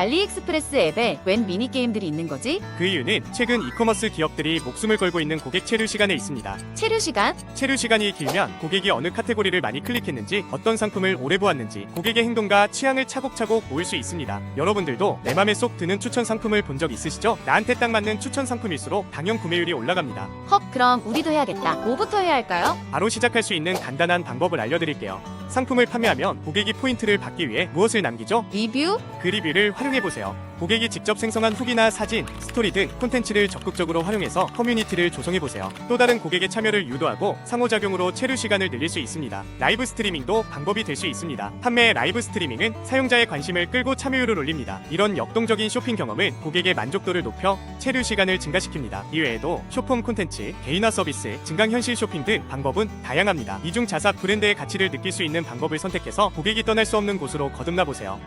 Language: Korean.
알리익스프레스 앱에 웬 미니게임들이 있는 거지? 그 이유는 최근 이커머스 기업들이 목숨을 걸고 있는 고객 체류 시간에 있습니다. 체류 시간? 체류 시간이 길면 고객이 어느 카테고리를 많이 클릭했는지, 어떤 상품을 오래 보았는지, 고객의 행동과 취향을 차곡차곡 모을 수 있습니다. 여러분들도 내 맘에 쏙 드는 추천 상품을 본 적 있으시죠? 나한테 딱 맞는 추천 상품일수록 당연 구매율이 올라갑니다. 헉, 그럼 우리도 해야겠다. 뭐부터 해야 할까요? 바로 시작할 수 있는 간단한 방법을 알려드릴게요. 상품을 판매하면 고객이 포인트를 받기 위해 무엇을 남기죠? 리뷰? 그 리뷰를 활용해보세요. 고객이 직접 생성한 후기나 사진, 스토리 등 콘텐츠를 적극적으로 활용해서 커뮤니티를 조성해보세요. 또 다른 고객의 참여를 유도하고 상호작용으로 체류 시간을 늘릴 수 있습니다. 라이브 스트리밍도 방법이 될 수 있습니다. 판매의 라이브 스트리밍은 사용자의 관심을 끌고 참여율을 올립니다. 이런 역동적인 쇼핑 경험은 고객의 만족도를 높여 체류 시간을 증가시킵니다. 이외에도 쇼폼 콘텐츠, 개인화 서비스, 증강현실 쇼핑 등 방법은 다양합니다. 이중 자사 브랜드의 가치를 느낄 수 있는 방법을 선택해서 고객이 떠날 수 없는 곳으로 거듭나 보세요.